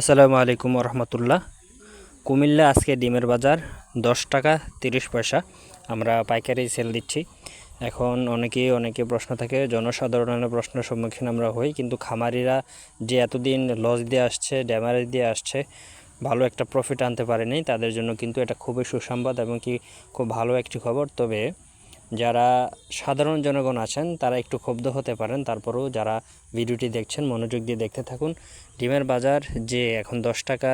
আসসালামু আলাইকুম রহমতুল্লাহ কুমিল্লা আজকে ডিমের বাজার, দশ টাকা তিরিশ পয়সা। আমরা পাইকারি সেল দিচ্ছি। এখন অনেকেই, অনেকে প্রশ্ন থাকে, জনসাধারণের প্রশ্নের সম্মুখীন আমরা হই, কিন্তু খামারিরা যে এতদিন লস দিয়ে আসছে ড্যামারেজ দিয়ে আসছে, ভালো একটা প্রফিট আনতে পারেনি, তাদের জন্য কিন্তু এটা খুবই সুসংবাদ এবং কি খুব ভালো একটি খবর। তবে যারা সাধারণ জনগণ আছেন, তারা একটু ক্ষুব্ধ হতে পারেন। তারপরেও যারা ভিডিওটি দেখছেন, মনোযোগ দিয়ে দেখতে থাকুন। ডিমের বাজার যে এখন দশ টাকা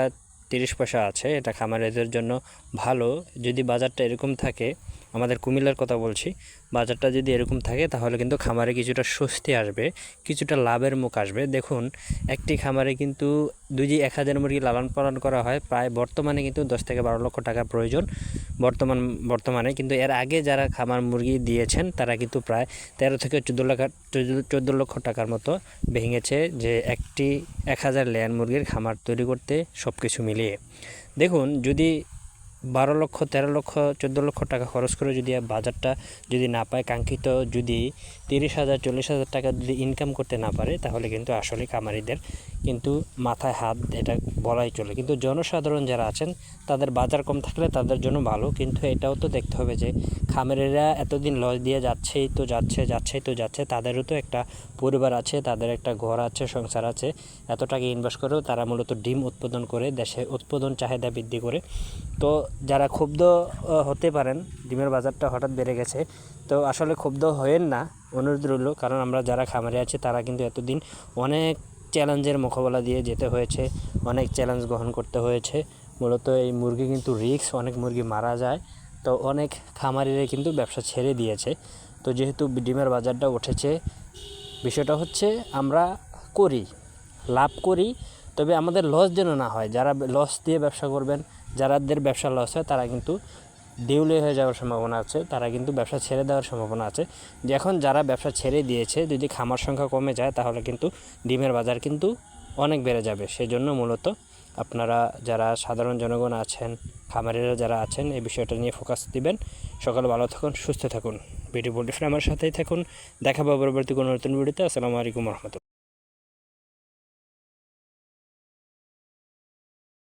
তিরিশ পয়সা আছে, এটা খামারিদের জন্য ভালো। যদি বাজারটা এরকম থাকে আমাদের কুমিল্লার কথা বলছি, বাজারটা যদি এরকম থাকে তাহলে কিন্তু খামারে কিছুটা স্বস্তি আসবে, কিছুটা লাভের মুখ আসবে। দেখুন, একটি খামারে কিন্তু দুই এক হাজার মুরগি লালন পালন করা হয়, প্রায় বর্তমানে কিন্তু দশ থেকে বারো লক্ষ টাকা প্রয়োজন। বর্তমান, বর্তমানে কিন্তু এর আগে যারা খামার মুরগি দিয়েছেন, তারা কিন্তু প্রায় তেরো থেকে চোদ্দ লাখ, চোদ্দ লক্ষ টাকার মতো ভেঙেছে যে একটি এক হাজার লেয়ার মুরগির খামার তৈরি করতে সব কিছু মিলিয়ে। দেখুন, যদি বারো লক্ষ, তেরো লক্ষ, চোদ্দ লক্ষ টাকা খরচ করে যদি বাজারটা যদি না পায়, কাঙ্ক্ষিত যদি তিরিশ হাজার, চল্লিশ হাজার টাকা যদি ইনকাম করতে না পারে, তাহলে কিন্তু আসলে খামারিদের কিন্তু মাথায় হাত এটা বলাই চলে। কিন্তু জনসাধারণ যারা আছেন, তাদের বাজার কম থাকলে তাদের জন্য ভালো। কিন্তু এটাও তো দেখতে হবে যে, খামারিরা এতদিন লস দিয়ে যাচ্ছেই তো যাচ্ছে, যাচ্ছেই তো যাচ্ছে, তাদেরও তো একটা পরিবার আছে, তাদের একটা ঘর আছে, সংসার আছে। এত টাকা ইনভেস্ট করেও তারা মূলত ডিম উৎপাদন করে, দেশে উৎপাদন চাহিদা বৃদ্ধি করে। তো যারা ক্ষুব্ধ হতে পারেন, ডিমের বাজারটা হঠাৎ বেড়ে গেছে। তো আসলে ক্ষুব্ধ হয়েন না, অনুরোধ রইল, কারণ আমরা যারা খামারে আছি, তারা কিন্তু এতদিন অনেক চ্যালেঞ্জের মোকাবেলা দিয়ে যেতে হয়েছে, অনেক চ্যালেঞ্জ গ্রহণ করতে হয়েছে। মূলত এই মুরগি কিন্তু রিস্ক, অনেক মুরগি মারা যায়, তো অনেক খামারিরা কিন্তু ব্যবসা ছেড়ে দিয়েছে। তো যেহেতু ডিমের বাজারটা উঠেছে, বিষয়টা হচ্ছে আমরা করি, লাভ করি, তবে আমাদের লস যেন না হয়। যারা লস দিয়ে ব্যবসা করবেন যারাদের ব্যবসা লস হয়, তারা কিন্তু দেউলে হয়ে যাওয়ার সম্ভাবনা আছে, তারা কিন্তু ব্যবসা ছেড়ে দেওয়ার সম্ভাবনা আছে। যে এখন যারা ব্যবসা ছেড়ে দিয়েছে, যদি খামার সংখ্যা কমে যায়, তাহলে কিন্তু ডিমের বাজার কিন্তু অনেক বেড়ে যাবে। সেই জন্য মূলত আপনারা যারা সাধারণ জনগণ আছেন, খামারিরা যারা আছেন, এই বিষয়টা নিয়ে ফোকাস দিবেন। সকাল ভালো থাকুন, সুস্থ থাকুন। ভিডিও বলটি আমার সাথেই থাকুন। দেখা পাবো পরবর্তী কোনো নতুন ভিডিওতে। আসসালামু আলাইকুম রহমতুল্লাহ।